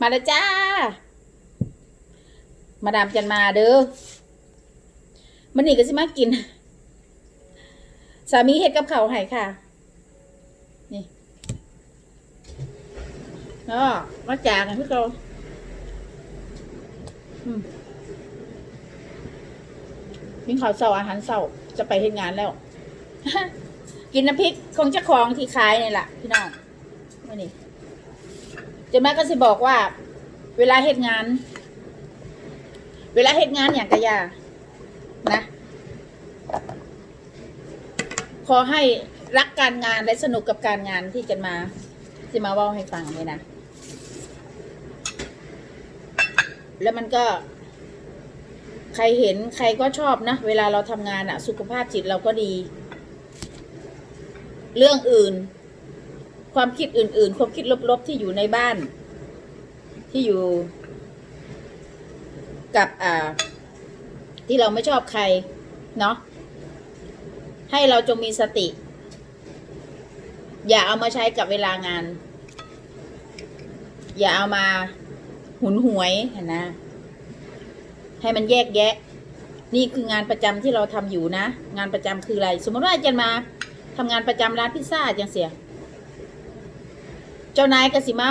มาแล้วจ้า มาดามจันมาเด้อมันนี่ก็สิมากิน สามีเฮ็ดกับเขาวให้ค่ะ นี่แล้วก็มาจากกันพี่โตมกินข้าวเสาอาหารเสาจะไปเฮ็ดงานแล้ว กินน้ำพริกของเจ้าของที่ขายนี่แหละพี่น้องมานี่ จะมาก็สิบอกว่า เวลาเฮ็ดงาน เวลาเฮ็ดงานอย่างกะยา นะ ขอให้รักการงานและสนุกกับการงานที่จะมาที่มาเว่าให้ฟังเลยนะ แล้วมันก็ ใครเห็นใครก็ชอบนะ เวลาเราทำงานอะสุขภาพจิตเราก็ดี เรื่องอื่นความคิดอื่น ๆ ความคิดลบ ๆ ที่อยู่ในบ้าน ที่อยู่ กับอ่า ที่เราไม่ชอบใคร เนาะให้เราจงมีสติ อย่าเอามาใช้กับเวลางาน อย่าเอามาหุนหวยเห็นะ ให้มันแยกแยะ นี่คืองานประจำที่เราทำอยู่นะ งานประจำคืออะไร สมมติว่าอาจารย์มาทำงานประจำร้านพิซซ่าจังเสีย เจ้านายกสิมา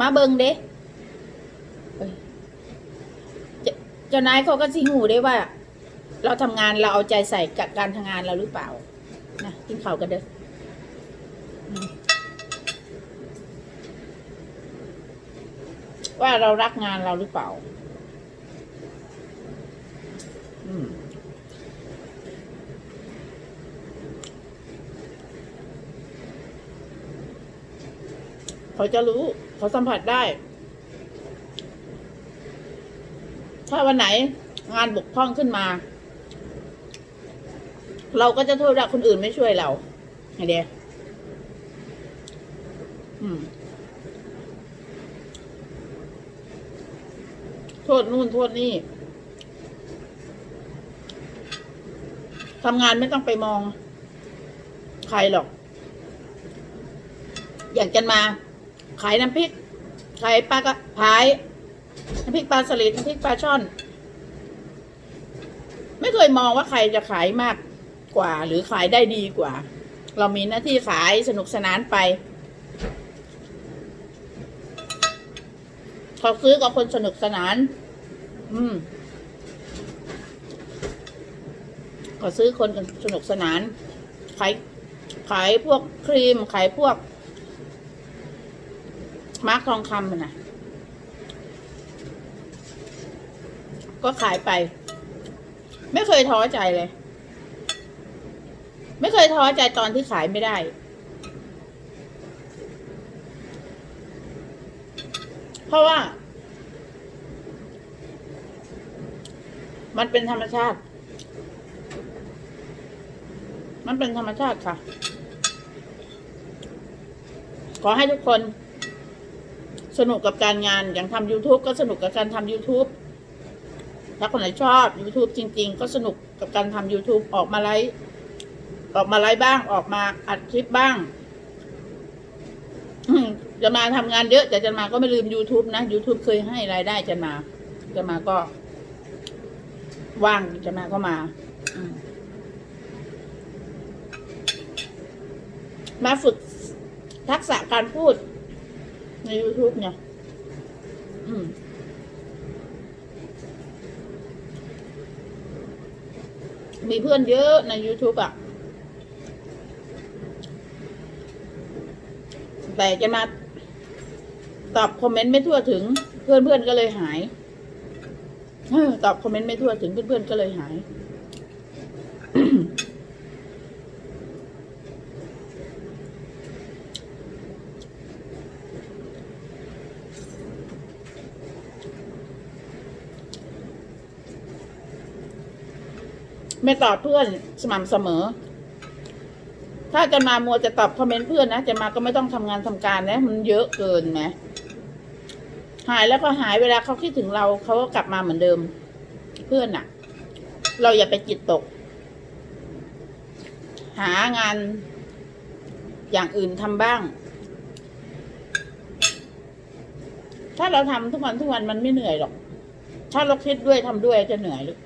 มาเบิงเด้เอ้ย เจ้านายเขาก็สิหูได้ว่า เราทำงานเราเอาใจใส่กับการทำงานเราหรือเปล่านะกินข้าวกันเด้อว่าเรารักงานเราหรือเปล่า อืมเขาจะรู้ เขาสัมผัสได้ ถ้าวันไหนงานบกพร่องขึ้นมา เราก็จะโทษว่าคนอื่นไม่ช่วยเราไงเดียโทษนู่นโทษนี่ทำงานไม่ต้องไปมอง ใครหรอก อยากจะมา ขายน้ำพริก ขายปลากระขายำพริกปลาสลิดน้ำพริกปลาช่อน ไม่เคยมองว่าใครจะขายมากกว่า หรือขายได้ดีกว่า เรามีหน้าที่ขายสนุกสนานไปเขาซื้อกับคนสนุกสนาน อืมก็ซื้อคนสนุกสนาน ขาย ขายพวกครีม ขายพวก มาร์กทองคำนะ ก็ขายไป ไม่เคยท้อใจเลย ไม่เคยท้อใจตอนที่ขายไม่ได้ เพราะว่า มันเป็นธรรมชาติ มันเป็นธรรมชาติค่ะ ขอให้ทุกคนสนุกกับการงาน อย่างทำ YouTube ก็สนุกกับการทำ YouTube ถ้าคนไหนชอบ YouTube จริง ๆ ก็สนุกกับการทำ YouTube ออกมาไลฟ์ออกมาไลฟ์บ้างออกมาอัดคลิปบ้างจะมาทำงานเยอะแต่จะมาก็ไม่ลืม YouTube นะ YouTube เคยให้รายได้จะมา จะมาก็ ว่างจะมาก็มามมาฝึกทักษะการพูดใน YouTube เนี่ย อืม มีเพื่อนเยอะใน YouTube อะ แต่จะมาตอบคอมเมนต์ไม่ทั่วถึง เพื่อนเพื่อนก็เลยหายตอบคอมเมนต์ไม่ทั่วถึงเพื่อนเพื่อนก็เลยหาย ไม่ตอบเพื่อนสม่ำเสมอ ถ้าจะมามัวจะตอบคอมเมนต์เพื่อนนะจะมาก็ไม่ต้องทำงานทำการนะมันเยอะเกินนะหายแล้วก็หายเวลาเขาคิดถึงเราเขาก็กลับมาเหมือนเดิม เพื่อนอะเราอย่าไปจิตตก หางานอย่างอื่นทำบ้าง ถ้าเราทำทุกวันทุกวันมันไม่เหนื่อยหรอก ถ้าเราคิดด้วยทำด้วยจะเหนื่อยลูก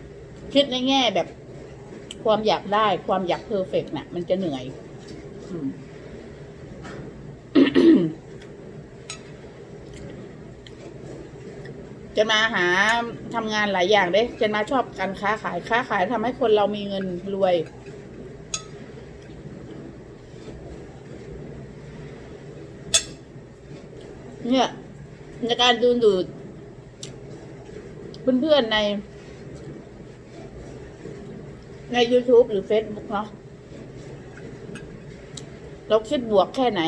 คิดในแง่แบบ ความอยากได้ความอยากเพอร์เฟกต์น่ะ มันจะเหนื่อยจะมาหาทำงานหลายอย่างเด้จะมาชอบการค้าขายค้าขายทำให้คนเรามีเงินรวย เนี่ยในการดูดูเพื่อนๆใน ใน YouTube หรือ Facebook เนาะเราคิดบวกแค่ไหน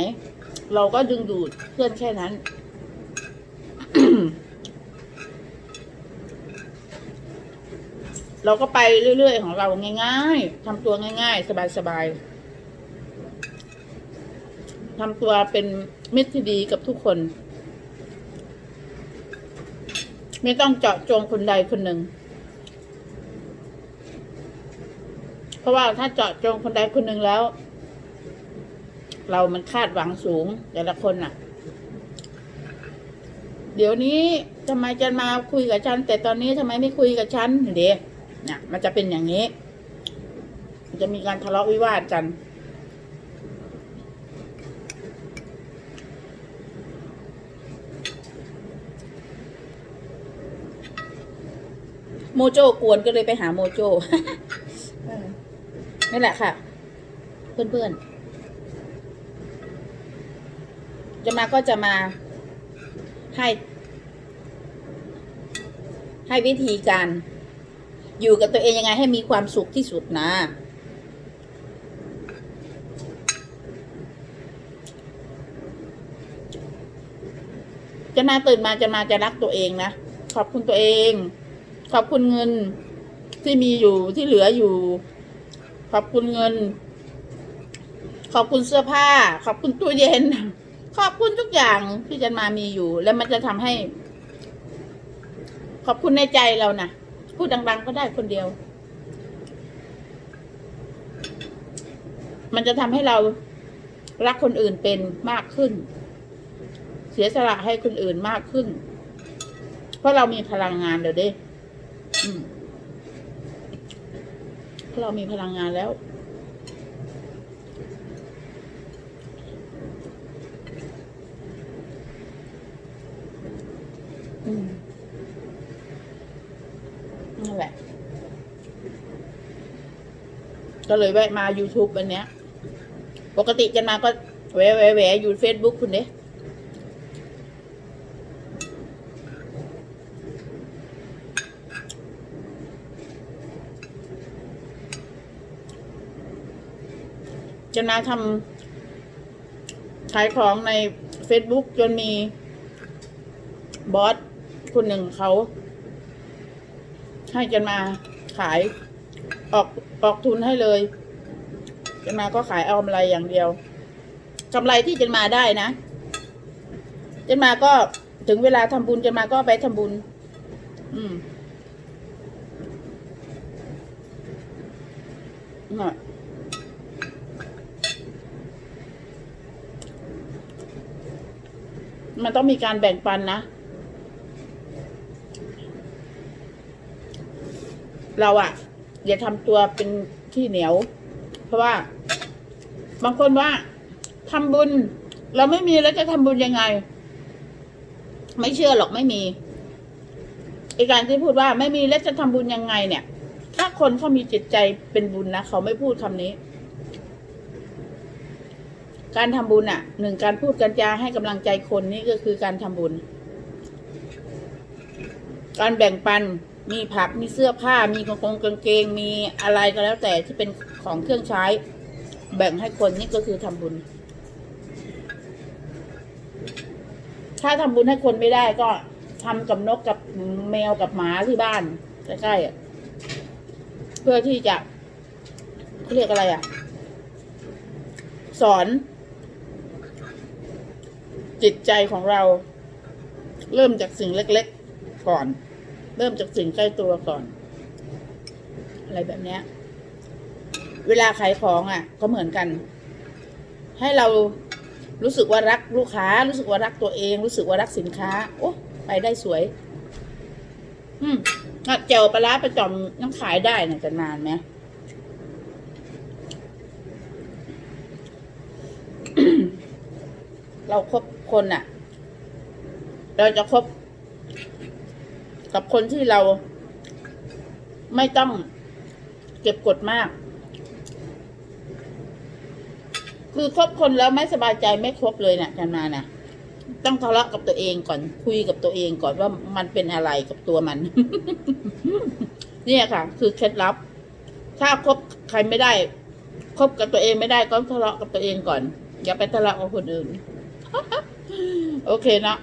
เราก็ดึงดูดเพื่อนแค่นั้น เราก็ไปเรื่อยๆของเราง่ายๆทำตัวง่าย ๆ สบายๆทำตัวเป็นมิตรที่ดีกับทุกคน ไม่ต้องเจาะจงคนใดคนหนึ่ง เพ ราะว่าถ้าเจาะจงคนใดคนหนึ่งแล้ว เรามันคาดหวังสูงแต่ละคนน่ะ เดี๋ยวนี้ทำไมจะมาคุยกับฉัน แต่ตอนนี้ทำไมไม่คุยกับฉันเดี๋ยวเนี่ยมันจะเป็นอย่างนี้ มันจะมีการทะเลาะวิวาทกันโมโจกวนก็เลยไปหาโมโจ นี่แหละค่ะ เพื่อนๆ จะมาก็จะมาให้ ให้วิธีการ อยู่กับตัวเองยังไงให้มีความสุขที่สุดนะจะมาตื่นมาจะมาจะรักตัวเองนะขอบคุณตัวเอง ขอบคุณเงินที่มีอยู่ที่เหลืออยู่ ขอบคุณเงิน ขอบคุณเสื้อผ้า ขอบคุณตู้เย็น ขอบคุณทุกอย่างที่จะมามีอยู่ แล้วมันจะทำให้ ขอบคุณในใจเรานะพูดดัง ๆ ก็ได้คนเดียว มันจะทำให้เรารักคนอื่นเป็นมากขึ้น เสียสละให้คนอื่นมากขึ้น เพราะเรามีพลังงานเดี๋ยวเด้ ราะเรามีพลังงานแล้วอืมนั่นแหละ ก็เลยแวะมา YouTube วันเนี้ย ปกติจะมาก็แวะแหวะแวะอยู่ Facebook คุณเด้ จะมาทำขายของใน Facebook จนมีบอสคนหนึ่งเขาให้จันมาขายออกออกทุนให้เลยจันมาก็ขายเอากำไรอย่างเดียวกำไรที่จันมาได้นะจันมาก็ถึงเวลาทำบุญจันมาก็ไปทำบุญ อืมน่ะ มันต้องมีการแบ่งปันนะ เราอะอย่าทำตัวเป็นที่เหนียว เพราะว่า บางคนว่าทำบุญ เราไม่มีแล้วจะทำบุญยังไง ไม่เชื่อหรอกไม่มีไอการที่พูดว่าไม่มีแล้วจะทำบุญยังไงเนี่ย ถ้าคนเขามีจิตใจเป็นบุญนะเขาไม่พูดคำนี้ การทำบุญอะหนึ่งการพูดกันจาให้กำลังใจคนนี่ก็คือการทำบุญ การแบ่งปันมีผักมีเสื้อผ้ามีกางเกงกางเกงมีอะไรก็แล้วแต่ที่เป็นของเครื่องใช้ แบ่งให้คนนี่ก็คือทำบุญ ถ้าทำบุญให้คนไม่ได้ก็ทำกับนกกับแมวกับหมาที่บ้านใกล้ๆเพื่อที่จะเขาเรียกอะไรอะ สอน จิตใจของเรา เริ่มจากสิ่งเล็ก ๆ ก่อน เริ่มจากสิ่งใกล้ตัวก่อน อะไรแบบเนี้ย เวลาขายของอะ ก็เหมือนกัน ให้เรารู้สึกว่ารักลูกค้า รู้สึกว่ารักตัวเอง รู้สึกว่ารักสินค้า โอ้ไปได้สวย อืมอะเจลปลาร้าประจอมยังขายได้นะจะนานไหมเราครบ คนอะเราจะคบกับคนที่เราไม่ต้องเก็บกดมาก คือคบคนแล้วไม่สบายใจไม่คบเลยเนะ่ะกันมานะ่ะ ต้องทะเลาะกับตัวเองก่อนคุยกับตัวเองก่อนว่ามันเป็นอะไรกับตัวมัน เนี่ยค่ะ คือเคล็ดลับ ถ้าคบใครไม่ได้คบกับตัวเองไม่ได้ก็ทะเลาะกับตัวเองก่อน อย่าไปทะเลาะกับคนอื่น โอเคเนะ